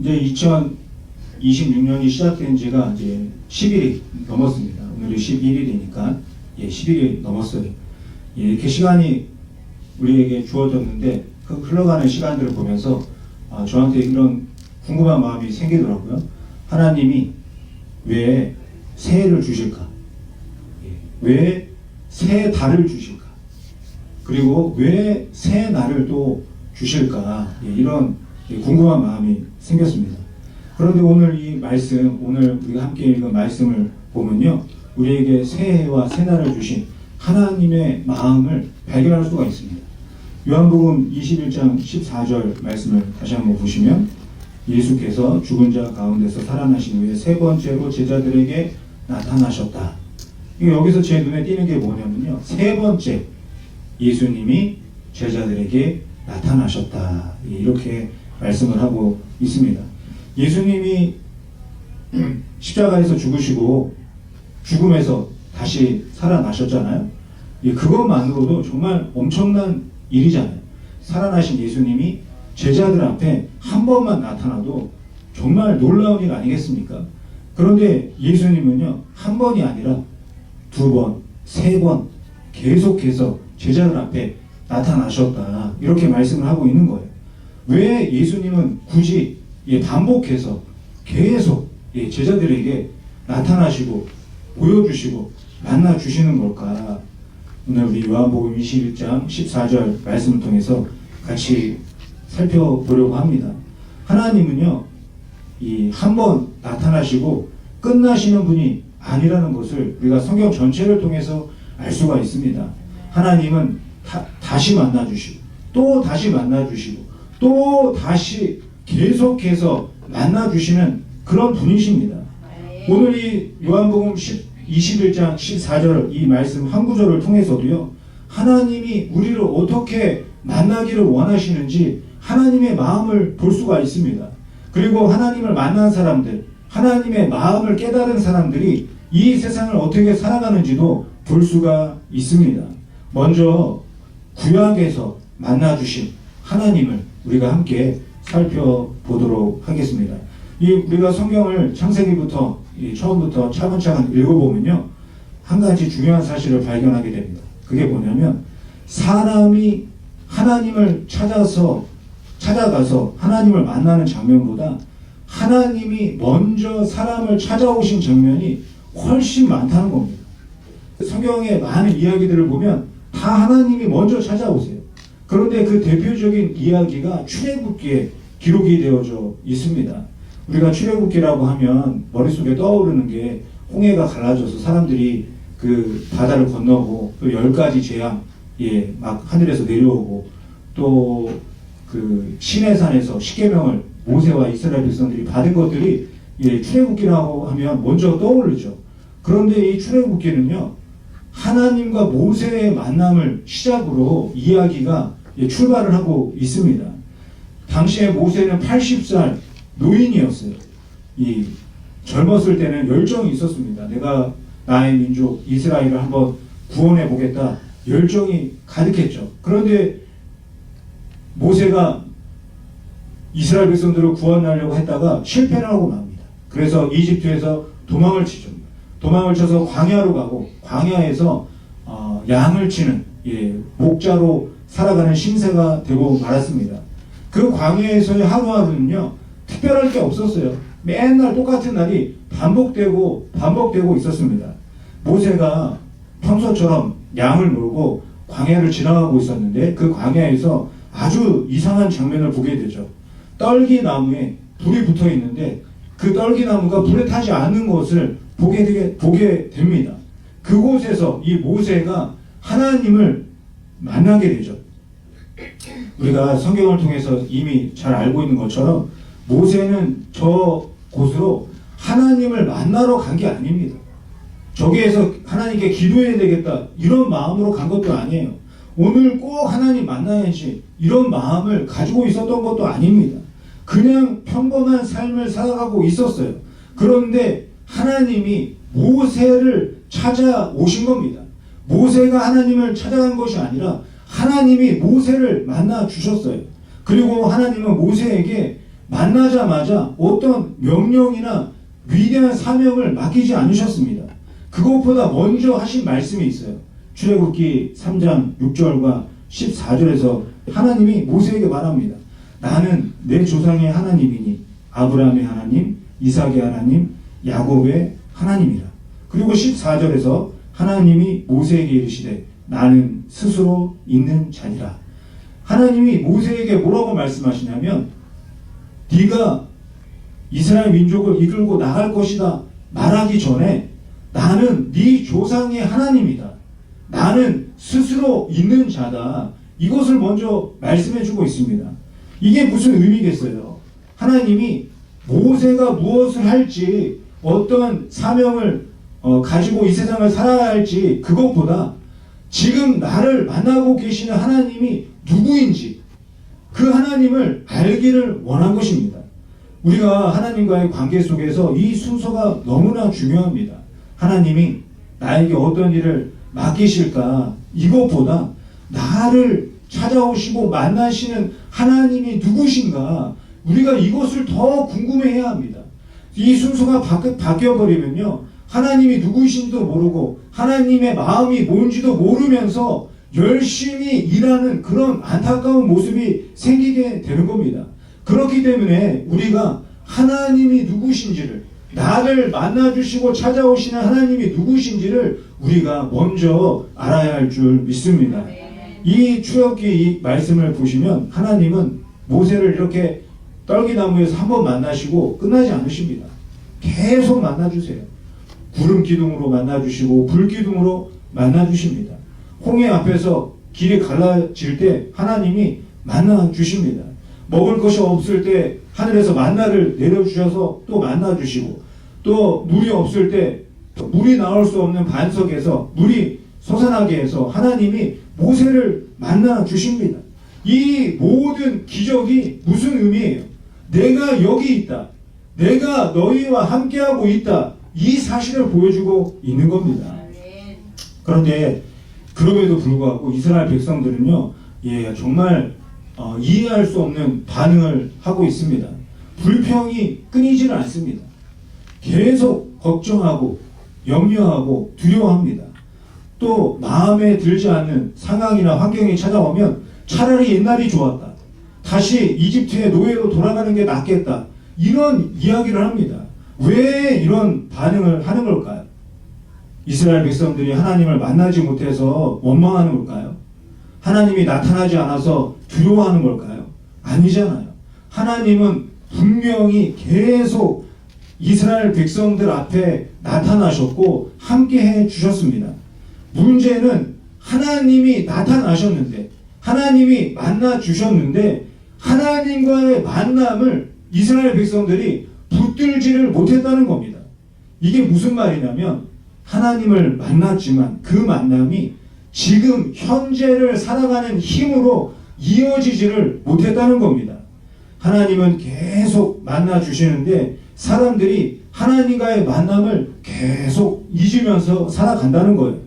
이제 2026년이 시작된 지가 이제 10일이 넘었습니다. 오늘이 11일이니까 예, 10일이 넘었어요. 예, 이렇게 시간이 우리에게 주어졌는데 그 흘러가는 시간들을 보면서 아, 저한테 이런 궁금한 마음이 생기더라고요. 하나님이 왜 새해를 주실까? 예, 왜새 달을 주실까? 그리고 왜 새 날을 또 주실까? 예, 이런 예, 궁금한 마음이 생겼습니다. 그런데 오늘 이 말씀, 오늘 우리가 함께 읽은 말씀을 보면요. 우리에게 새해와 새날을 주신 하나님의 마음을 발견할 수가 있습니다. 요한복음 21장 14절 말씀을 다시 한번 보시면 예수께서 죽은 자 가운데서 살아나신 후에 세 번째로 제자들에게 나타나셨다. 여기서 제 눈에 띄는 게 뭐냐면요. 세 번째 예수님이 제자들에게 나타나셨다. 이렇게 말씀을 하고 있습니다. 예수님이 십자가에서 죽으시고 죽음에서 다시 살아나셨잖아요. 예, 그것만으로도 정말 엄청난 일이잖아요. 살아나신 예수님이 제자들 앞에 한 번만 나타나도 정말 놀라운 일 아니겠습니까? 그런데 예수님은요, 한 번이 아니라 두 번, 세 번 계속해서 제자들 앞에 나타나셨다. 이렇게 말씀을 하고 있는 거예요. 왜 예수님은 굳이 예, 반복해서 계속 예, 제자들에게 나타나시고 보여주시고 만나 주시는 걸까? 오늘 우리 요한복음 21장 14절 말씀을 통해서 같이 살펴보려고 합니다. 하나님은요, 이 한 번 나타나시고 끝나시는 분이 아니라는 것을 우리가 성경 전체를 통해서 알 수가 있습니다. 하나님은 다, 다시 만나 주시고 또 다시 만나 주시고 또 다시 계속해서 만나 주시는 그런 분이십니다. 오늘 이 요한복음 10, 21장 14절 이 말씀 한 구절을 통해서도요. 하나님이 우리를 어떻게 만나기를 원하시는지 하나님의 마음을 볼 수가 있습니다. 그리고 하나님을 만난 사람들, 하나님의 마음을 깨달은 사람들이 이 세상을 어떻게 살아가는지도 볼 수가 있습니다. 먼저 구약에서 만나 주신 하나님을 우리가 함께 살펴보도록 하겠습니다. 이 우리가 성경을 창세기부터 이 처음부터 차근차근 읽어보면요 한 가지 중요한 사실을 발견하게 됩니다. 그게 뭐냐면 사람이 하나님을 찾아서 찾아가서 하나님을 만나는 장면보다 하나님이 먼저 사람을 찾아오신 장면이 훨씬 많다는 겁니다. 성경의 많은 이야기들을 보면 다 하나님이 먼저 찾아오세요. 그런데 그 대표적인 이야기가 출애굽기에 기록이 되어져 있습니다. 우리가 출애굽기라고 하면 머릿속에 떠오르는 게 홍해가 갈라져서 사람들이 그 바다를 건너고 또 열 가지 재앙 예, 막 하늘에서 내려오고 또 그 시내산에서 십계명을 모세와 이스라엘 백성들이 받은 것들이 예, 출애굽기라고 하면 먼저 떠오르죠. 그런데 이 출애굽기는요. 하나님과 모세의 만남을 시작으로 이야기가 예, 출발을 하고 있습니다. 당시에 모세는 80살 노인이었어요. 이 젊었을 때는 열정이 있었습니다. 내가 나의 민족 이스라엘을 한번 구원해 보겠다 열정이 가득했죠. 그런데 모세가 이스라엘 백성들을 구원하려고 했다가 실패를 하고 맙니다. 그래서 이집트에서 도망을 치죠. 도망을 쳐서 광야로 가고 광야에서 어, 양을 치는 예, 목자로 살아가는 신세가 되고 말았습니다. 그 광야에서의 하루하루는요 특별할 게 없었어요. 맨날 똑같은 날이 반복되고 반복되고 있었습니다. 모세가 평소처럼 양을 몰고 광야를 지나가고 있었는데 그 광야에서 아주 이상한 장면을 보게 되죠. 떨기 나무에 불이 붙어 있는데 그 떨기 나무가 불에 타지 않는 것을 보게, 되게, 보게 됩니다. 그곳에서 이 모세가 하나님을 만나게 되죠. 우리가 성경을 통해서 이미 잘 알고 있는 것처럼 모세는 저 곳으로 하나님을 만나러 간 게 아닙니다. 저기에서 하나님께 기도해야 되겠다 이런 마음으로 간 것도 아니에요. 오늘 꼭 하나님 만나야지 이런 마음을 가지고 있었던 것도 아닙니다. 그냥 평범한 삶을 살아가고 있었어요. 그런데 하나님이 모세를 찾아오신 겁니다. 모세가 하나님을 찾아간 것이 아니라 하나님이 모세를 만나 주셨어요. 그리고 하나님은 모세에게 만나자마자 어떤 명령이나 위대한 사명을 맡기지 않으셨습니다. 그것보다 먼저 하신 말씀이 있어요. 출애굽기 3장 6절과 14절에서 하나님이 모세에게 말합니다. 나는 내 조상의 하나님이니 아브라함의 하나님, 이삭의 하나님, 야곱의 하나님이라. 그리고 14절에서 하나님이 모세에게 이르시되 나는 스스로 있는 자니라. 하나님이 모세에게 뭐라고 말씀하시냐면 네가 이스라엘 민족을 이끌고 나갈 것이다 말하기 전에 나는 네 조상의 하나님이다. 나는 스스로 있는 자다. 이것을 먼저 말씀해 주고 있습니다. 이게 무슨 의미겠어요? 하나님이 모세가 무엇을 할지 어떤 사명을 어, 가지고 이 세상을 살아야 할지 그것보다 지금 나를 만나고 계시는 하나님이 누구인지 그 하나님을 알기를 원한 것입니다. 우리가 하나님과의 관계 속에서 이 순서가 너무나 중요합니다. 하나님이 나에게 어떤 일을 맡기실까 이것보다 나를 찾아오시고 만나시는 하나님이 누구신가 우리가 이것을 더 궁금해해야 합니다. 이 순서가 바뀌어 버리면요 하나님이 누구이신지도 모르고 하나님의 마음이 뭔지도 모르면서 열심히 일하는 그런 안타까운 모습이 생기게 되는 겁니다. 그렇기 때문에 우리가 하나님이 누구신지를 나를 만나주시고 찾아오시는 하나님이 누구신지를 우리가 먼저 알아야 할 줄 믿습니다. 이 출애굽기 이 말씀을 보시면 하나님은 모세를 이렇게 떨기나무에서 한 번 만나시고 끝나지 않으십니다. 계속 만나주세요. 구름 기둥으로 만나주시고 불 기둥으로 만나주십니다. 홍해 앞에서 길이 갈라질 때 하나님이 만나주십니다. 먹을 것이 없을 때 하늘에서 만나를 내려주셔서 또 만나주시고 또 물이 없을 때 물이 나올 수 없는 반석에서 물이 솟아나게 해서 하나님이 모세를 만나 주십니다. 이 모든 기적이 무슨 의미예요? 내가 여기 있다. 내가 너희와 함께하고 있다. 이 사실을 보여주고 있는 겁니다. 그런데 그럼에도 불구하고 이스라엘 백성들은요, 예, 정말 어, 이해할 수 없는 반응을 하고 있습니다. 불평이 끊이지를 않습니다. 계속 걱정하고 염려하고 두려워합니다. 또 마음에 들지 않는 상황이나 환경이 찾아오면 차라리 옛날이 좋았다. 다시 이집트의 노예로 돌아가는 게 낫겠다. 이런 이야기를 합니다. 왜 이런 반응을 하는 걸까요? 이스라엘 백성들이 하나님을 만나지 못해서 원망하는 걸까요? 하나님이 나타나지 않아서 두려워하는 걸까요? 아니잖아요. 하나님은 분명히 계속 이스라엘 백성들 앞에 나타나셨고 함께 해 주셨습니다. 문제는 하나님이 나타나셨는데 하나님이 만나 주셨는데 하나님과의 만남을 이스라엘 백성들이 붙들지를 못했다는 겁니다. 이게 무슨 말이냐면 하나님을 만났지만 그 만남이 지금 현재를 살아가는 힘으로 이어지지를 못했다는 겁니다. 하나님은 계속 만나 주시는데 사람들이 하나님과의 만남을 계속 잊으면서 살아간다는 거예요.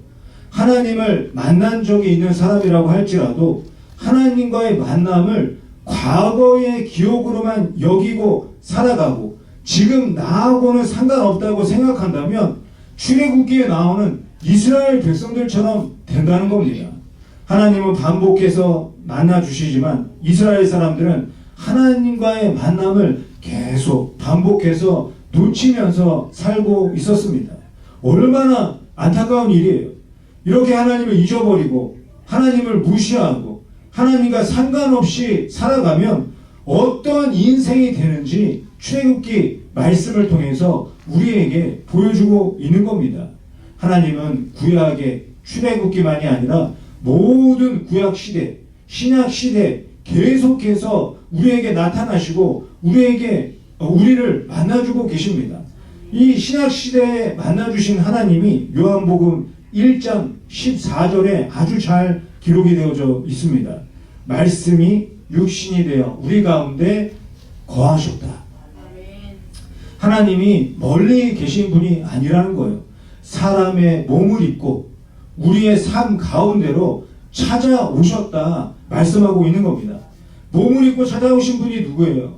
하나님을 만난 적이 있는 사람이라고 할지라도 하나님과의 만남을 과거의 기억으로만 여기고 살아가고 지금 나하고는 상관없다고 생각한다면 출애굽기에 나오는 이스라엘 백성들처럼 된다는 겁니다. 하나님은 반복해서 만나 주시지만 이스라엘 사람들은 하나님과의 만남을 계속 반복해서 놓치면서 살고 있었습니다. 얼마나 안타까운 일이에요. 이렇게 하나님을 잊어버리고 하나님을 무시하고 하나님과 상관없이 살아가면 어떤 인생이 되는지 출애굽기 말씀을 통해서 우리에게 보여주고 있는 겁니다. 하나님은 구약의 출애굽기만이 아니라 모든 구약 시대, 신약 시대 계속해서 우리에게 나타나시고 우리에게 어, 우리를 만나주고 계십니다. 이 신약 시대에 만나주신 하나님이 요한복음 1장 14절에 아주 잘 기록이 되어져 있습니다. 말씀이 육신이 되어 우리 가운데 거하셨다. 하나님이 멀리 계신 분이 아니라는 거예요. 사람의 몸을 입고 우리의 삶 가운데로 찾아오셨다 말씀하고 있는 겁니다. 몸을 입고 찾아오신 분이 누구예요?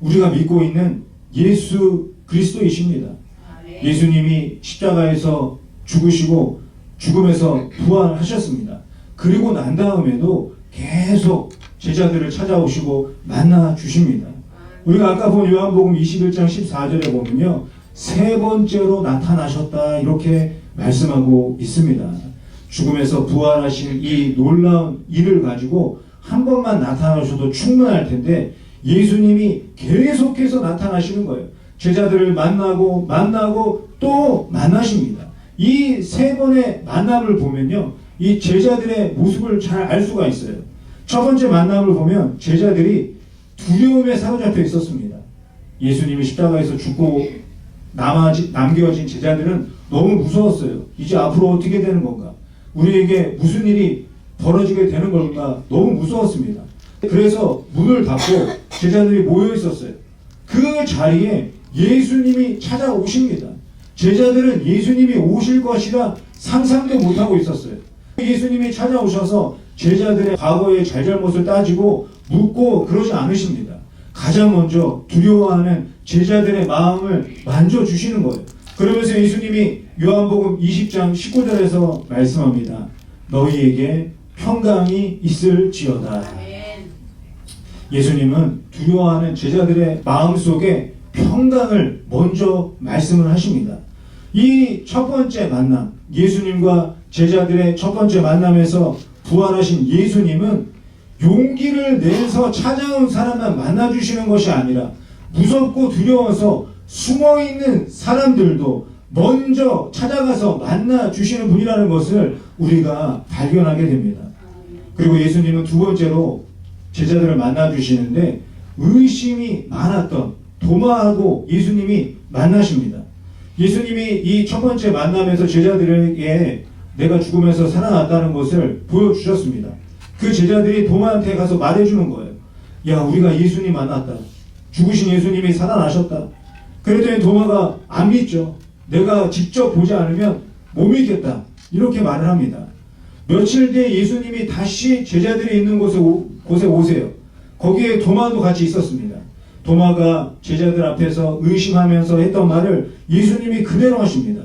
우리가 믿고 있는 예수 그리스도이십니다. 예수님이 십자가에서 죽으시고 죽음에서 부활하셨습니다. 그리고 난 다음에도 계속 제자들을 찾아오시고 만나 주십니다. 우리가 아까 본 요한복음 21장 14절에 보면요. 세 번째로 나타나셨다 이렇게 말씀하고 있습니다. 죽음에서 부활하신 이 놀라운 일을 가지고 한 번만 나타나셔도 충분할 텐데 예수님이 계속해서 나타나시는 거예요. 제자들을 만나고 만나고 또 만나십니다. 이 세 번의 만남을 보면요. 이 제자들의 모습을 잘 알 수가 있어요. 첫 번째 만남을 보면 제자들이 두려움에 사로잡혀 있었습니다. 예수님이 십자가에서 죽고 남아지, 남겨진 제자들은 너무 무서웠어요. 이제 앞으로 어떻게 되는 건가? 우리에게 무슨 일이 벌어지게 되는 건가? 너무 무서웠습니다. 그래서 문을 닫고 제자들이 모여 있었어요. 그 자리에 예수님이 찾아오십니다. 제자들은 예수님이 오실 것이라 상상도 못하고 있었어요. 예수님이 찾아오셔서 제자들의 과거의 잘잘못을 따지고 묻고 그러지 않으십니다. 가장 먼저 두려워하는 제자들의 마음을 만져주시는 거예요. 그러면서 예수님이 요한복음 20장 19절에서 말씀합니다. 너희에게 평강이 있을지어다. 예수님은 두려워하는 제자들의 마음 속에 평강을 먼저 말씀을 하십니다. 이 첫 번째 만남, 예수님과 제자들의 첫 번째 만남에서 부활하신 예수님은 용기를 내서 찾아온 사람만 만나주시는 것이 아니라 무섭고 두려워서 숨어 있는 사람들도 먼저 찾아가서 만나 주시는 분이라는 것을 우리가 발견하게 됩니다. 그리고 예수님은 두 번째로 제자들을 만나 주시는데 의심이 많았던 도마하고 예수님이 만나십니다. 예수님이 이 첫 번째 만남에서 제자들에게 내가 죽으면서 살아났다는 것을 보여주셨습니다. 그 제자들이 도마한테 가서 말해주는 거예요. 야, 우리가 예수님 만났다. 죽으신 예수님이 살아나셨다. 그랬더니 도마가 안 믿죠. 내가 직접 보지 않으면 못 믿겠다. 이렇게 말을 합니다. 며칠 뒤에 예수님이 다시 제자들이 있는 곳에, 오, 곳에 오세요. 거기에 도마도 같이 있었습니다. 도마가 제자들 앞에서 의심하면서 했던 말을 예수님이 그대로 하십니다.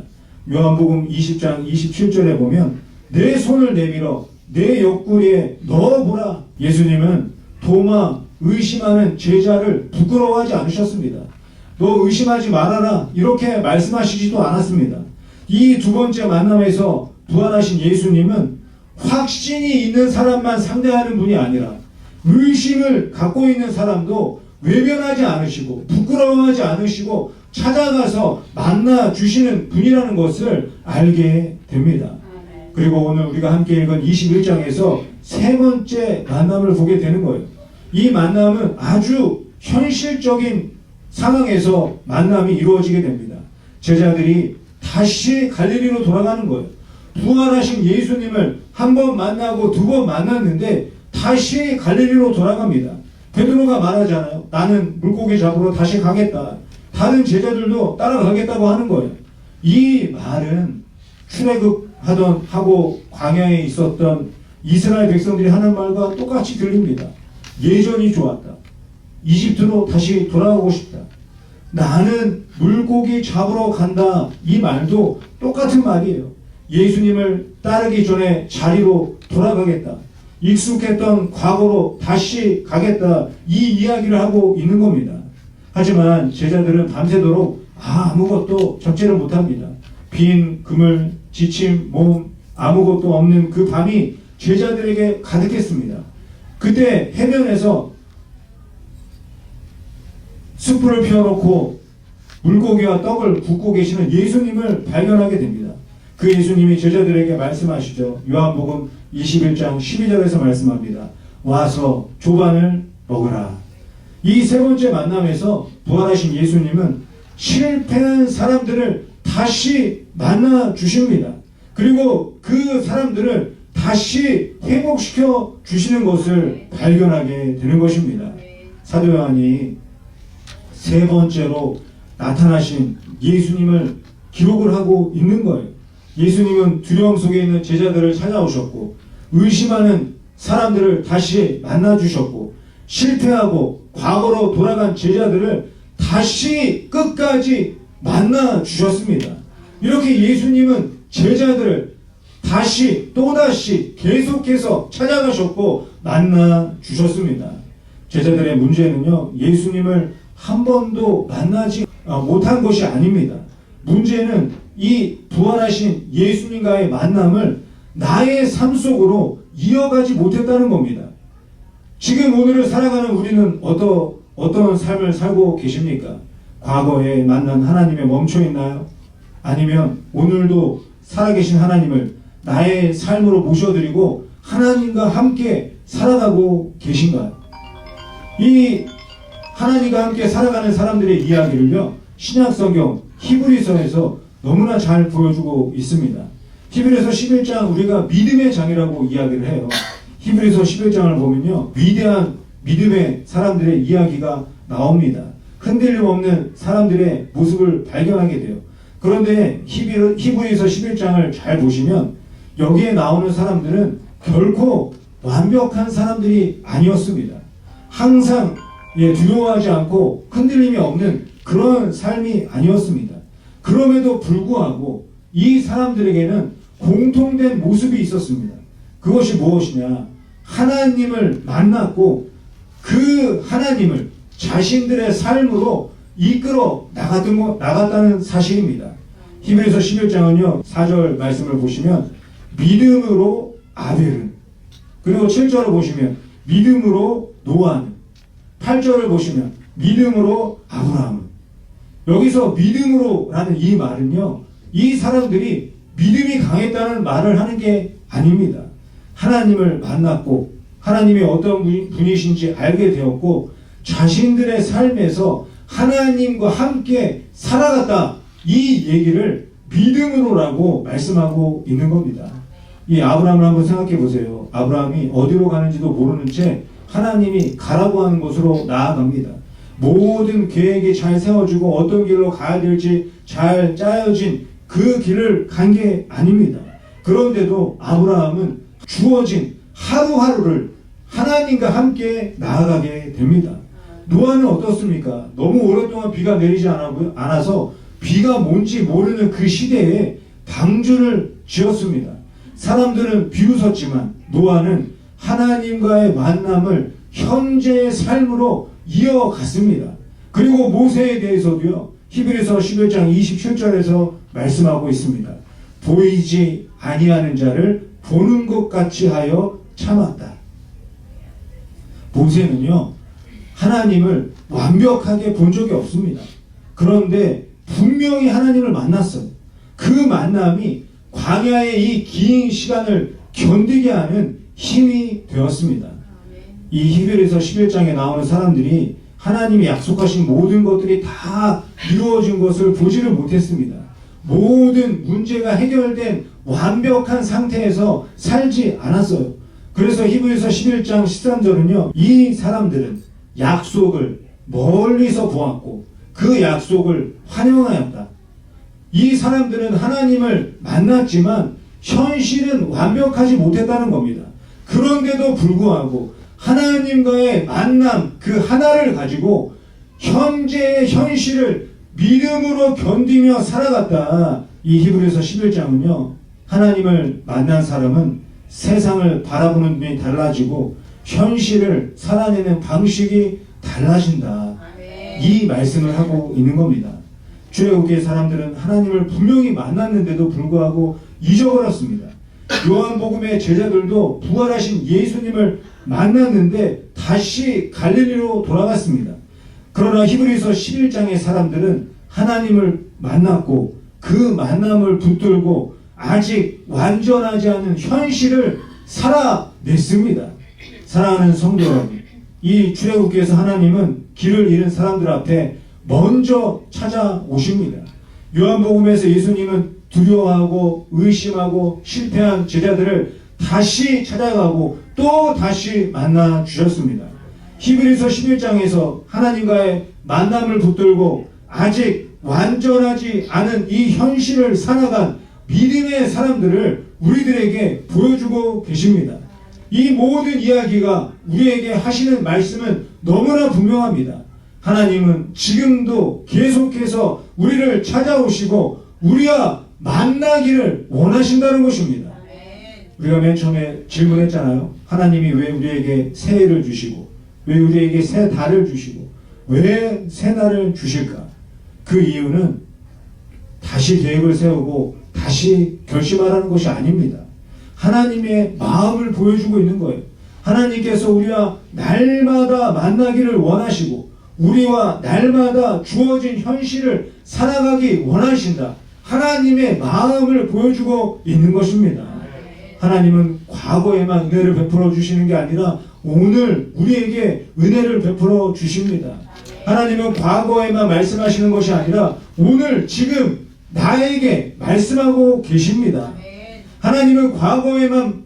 요한복음 20장 27절에 보면 내 손을 내밀어 내 옆구리에 넣어보라. 예수님은 도마 의심하는 제자를 부끄러워하지 않으셨습니다. 너 의심하지 말아라. 이렇게 말씀하시지도 않았습니다. 이 두 번째 만남에서 부활하신 예수님은 확신이 있는 사람만 상대하는 분이 아니라 의심을 갖고 있는 사람도 외면하지 않으시고 부끄러워하지 않으시고 찾아가서 만나 주시는 분이라는 것을 알게 됩니다. 그리고 오늘 우리가 함께 읽은 21장에서 세 번째 만남을 보게 되는 거예요. 이 만남은 아주 현실적인 상황에서 만남이 이루어지게 됩니다. 제자들이 다시 갈릴리로 돌아가는 거예요. 부활하신 예수님을 한 번 만나고 두 번 만났는데 다시 갈릴리로 돌아갑니다. 베드로가 말하잖아요. 나는 물고기 잡으러 다시 가겠다. 다른 제자들도 따라가겠다고 하는 거예요. 이 말은 출애굽 하던 하고 광야에 있었던 이스라엘 백성들이 하는 말과 똑같이 들립니다. 예전이 좋았다. 이집트로 다시 돌아가고 싶다. 나는 물고기 잡으러 간다. 이 말도 똑같은 말이에요. 예수님을 따르기 전에 자리로 돌아가겠다. 익숙했던 과거로 다시 가겠다. 이 이야기를 하고 있는 겁니다. 하지만 제자들은 밤새도록 아무것도 적재를 못합니다. 빈 그물, 지침, 몸, 아무것도 없는 그 밤이 제자들에게 가득했습니다. 그때 해변에서 숯불을 피워놓고 물고기와 떡을 굽고 계시는 예수님을 발견하게 됩니다. 그 예수님이 제자들에게 말씀하시죠. 요한복음 21장 12절에서 말씀합니다. 와서 조반을 먹으라. 이 세 번째 만남에서 부활하신 예수님은 실패한 사람들을 다시 만나 주십니다. 그리고 그 사람들을 다시 회복시켜 주시는 것을 발견하게 되는 것입니다. 사도 요한이 세 번째로 나타나신 예수님을 기록을 하고 있는 거예요. 예수님은 두려움 속에 있는 제자들을 찾아오셨고 의심하는 사람들을 다시 만나 주셨고 실패하고 과거로 돌아간 제자들을 다시 끝까지 만나 주셨습니다. 이렇게 예수님은 제자들을 다시 또다시 계속해서 찾아가셨고 만나 주셨습니다. 제자들의 문제는요, 예수님을 한 번도 만나지 아, 못한 것이 아닙니다. 문제는 이 부활하신 예수님과의 만남을 나의 삶 속으로 이어가지 못했다는 겁니다. 지금 오늘을 살아가는 우리는 어떠, 어떤 삶을 살고 계십니까? 과거에 만난 하나님에 멈춰 있나요? 아니면 오늘도 살아계신 하나님을 나의 삶으로 모셔드리고 하나님과 함께 살아가고 계신가요? 이 하나님과 함께 살아가는 사람들의 이야기를요, 신약성경 히브리서에서 너무나 잘 보여주고 있습니다. 히브리서 11장 우리가 믿음의 장이라고 이야기를 해요. 히브리서 11장을 보면요, 위대한 믿음의 사람들의 이야기가 나옵니다. 흔들림 없는 사람들의 모습을 발견하게 돼요. 그런데 히브리- 히브리서 11장을 잘 보시면 여기에 나오는 사람들은 결코 완벽한 사람들이 아니었습니다. 항상 예, 두려워하지 않고 흔들림이 없는 그런 삶이 아니었습니다. 그럼에도 불구하고 이 사람들에게는 공통된 모습이 있었습니다. 그것이 무엇이냐? 하나님을 만났고 그 하나님을 자신들의 삶으로 이끌어 나갔던 거, 나갔다는 사실입니다. 히브리서 11장은요, 4절 말씀을 보시면 믿음으로 아벨은 그리고 7절을 보시면 믿음으로 노아는 8절을 보시면 믿음으로 아브라함은 여기서 믿음으로라는 이 말은요 이 사람들이 믿음이 강했다는 말을 하는 게 아닙니다 하나님을 만났고 하나님이 어떤 분- 분이신지 알게 되었고 자신들의 삶에서 하나님과 함께 살아갔다 이 얘기를 믿음으로라고 말씀하고 있는 겁니다 이 아브라함을 한번 생각해 보세요. 아브라함이 어디로 가는지도 모르는 채 하나님이 가라고 하는 곳으로 나아갑니다. 모든 계획이 잘 세워지고 어떤 길로 가야 될지 잘 짜여진 그 길을 간 게 아닙니다. 그런데도 아브라함은 주어진 하루하루를 하나님과 함께 나아가게 됩니다. 노아는 어떻습니까? 너무 오랫동안 비가 내리지 않아- 않아서 비가 뭔지 모르는 그 시대에 방주를 지었습니다. 사람들은 비웃었지만 노아는 하나님과의 만남을 현재의 삶으로 이어갔습니다. 그리고 모세에 대해서도요. 히브리서 11장 27절에서 말씀하고 있습니다. 보이지 아니하는 자를 보는 것 같이 하여 참았다. 모세는요. 하나님을 완벽하게 본 적이 없습니다. 그런데 분명히 하나님을 만났어요. 그 만남이 광야의 이 긴 시간을 견디게 하는 힘이 되었습니다. 이 히브리서 11장에 나오는 사람들이 하나님이 약속하신 모든 것들이 다 이루어진 것을 보지를 못했습니다. 모든 문제가 해결된 완벽한 상태에서 살지 않았어요. 그래서 히브리서 11장 13절은요. 이 사람들은 약속을 멀리서 보았고 그 약속을 환영하였다. 이 사람들은 하나님을 만났지만 현실은 완벽하지 못했다는 겁니다. 그런데도 불구하고 하나님과의 만남 그 하나를 가지고 현재의 현실을 믿음으로 견디며 살아갔다. 이 히브리서 11장은요. 하나님을 만난 사람은 세상을 바라보는 눈이 달라지고 현실을 살아내는 방식이 달라진다. 이 말씀을 하고 있는 겁니다. 출애굽기의 사람들은 하나님을 분명히 만났는데도 불구하고 잊어버렸습니다. 요한복음의 제자들도 부활하신 예수님을 만났는데 다시 갈릴리로 돌아갔습니다. 그러나 히브리서 11장의 사람들은 하나님을 만났고 그 만남을 붙들고 아직 완전하지 않은 현실을 살아냈습니다. 사랑하는 성도 여러분, 이 출애굽기에서 하나님은 길을 잃은 사람들 앞에 먼저 찾아오십니다. 요한복음에서 예수님은 두려워하고 의심하고 실패한 제자들을 다시 찾아가고 또 다시 만나 주셨습니다. 히브리서 11장에서 하나님과의 만남을 붙들고 아직 완전하지 않은 이 현실을 살아간 믿음의 사람들을 우리들에게 보여주고 계십니다. 이 모든 이야기가 우리에게 하시는 말씀은 너무나 분명합니다. 하나님은 지금도 계속해서 우리를 찾아오시고 우리와 만나기를 원하신다는 것입니다. 우리가 맨 처음에 질문했잖아요. 하나님이 왜 우리에게 새해를 주시고 왜 우리에게 새 달을 주시고 왜 새 날을 주실까? 그 이유는 다시 계획을 세우고 다시 결심하라는 것이 아닙니다. 하나님의 마음을 보여주고 있는 거예요. 하나님께서 우리와 날마다 만나기를 원하시고 우리와 날마다 주어진 현실을 살아가기 원하신다. 하나님의 마음을 보여주고 있는 것입니다. 하나님은 과거에만 은혜를 베풀어 주시는 게 아니라 오늘 우리에게 은혜를 베풀어 주십니다. 하나님은 과거에만 말씀하시는 것이 아니라 오늘 지금 나에게 말씀하고 계십니다. 하나님은 과거에만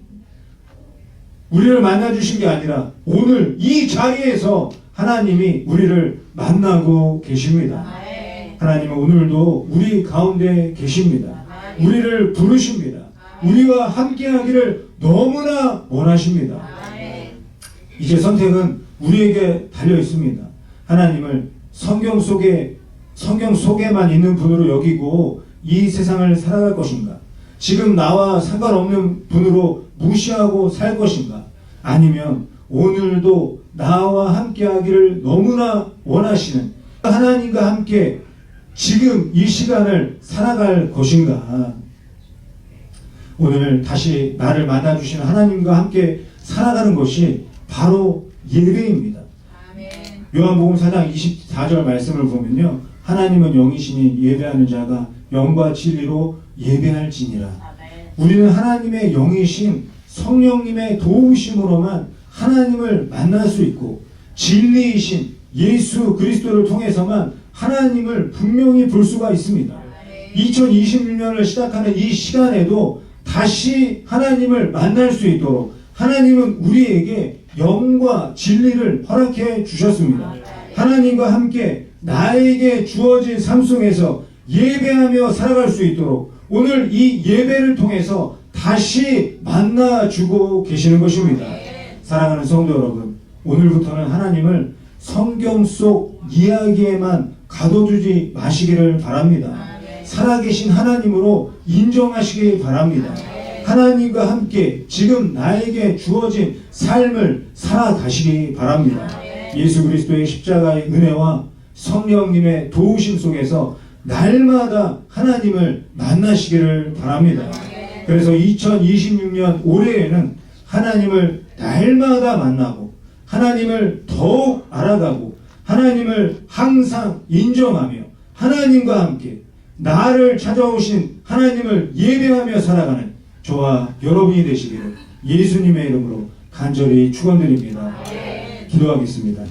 우리를 만나 주신 게 아니라 오늘 이 자리에서 하나님이 우리를 만나고 계십니다. 하나님은 오늘도 우리 가운데 계십니다. 우리를 부르십니다. 우리와 함께하기를 너무나 원하십니다. 이제 선택은 우리에게 달려 있습니다. 하나님을 성경 속에 성경 속에만 있는 분으로 여기고 이 세상을 살아갈 것인가? 지금 나와 상관없는 분으로 무시하고 살 것인가? 아니면 오늘도 나와 함께 하기를 너무나 원하시는 하나님과 함께 지금 이 시간을 살아갈 것인가? 오늘 다시 나를 만나주신 하나님과 함께 살아가는 것이 바로 예배입니다. 요한복음 4장 24절 말씀을 보면요. 하나님은 영이시니 예배하는 자가 영과 진리로 예배할지니라. 우리는 하나님의 영이신 성령님의 도우심으로만 하나님을 만날 수 있고 진리이신 예수 그리스도를 통해서만 하나님을 분명히 볼 수가 있습니다. 2026년을 시작하는 이 시간에도 다시 하나님을 만날 수 있도록 하나님은 우리에게 영과 진리를 허락해 주셨습니다. 하나님과 함께 나에게 주어진 삶 속에서 예배하며 살아갈 수 있도록 오늘 이 예배를 통해서 다시 만나주고 계시는 것입니다. 사랑하는 성도 여러분, 오늘부터는 하나님을 성경 속 이야기에만 가둬두지 마시기를 바랍니다. 살아계신 하나님으로 인정하시기 바랍니다. 하나님과 함께 지금 나에게 주어진 삶을 살아가시기 바랍니다. 예수 그리스도의 십자가의 은혜와 성령님의 도우심 속에서 날마다 하나님을 만나시기를 바랍니다. 그래서 2026년 올해에는 하나님을 날마다 만나고 하나님을 더욱 알아가고 하나님을 항상 인정하며 하나님과 함께 나를 찾아오신 하나님을 예배하며 살아가는 저와 여러분이 되시기를 예수님의 이름으로 간절히 축원드립니다. 기도하겠습니다.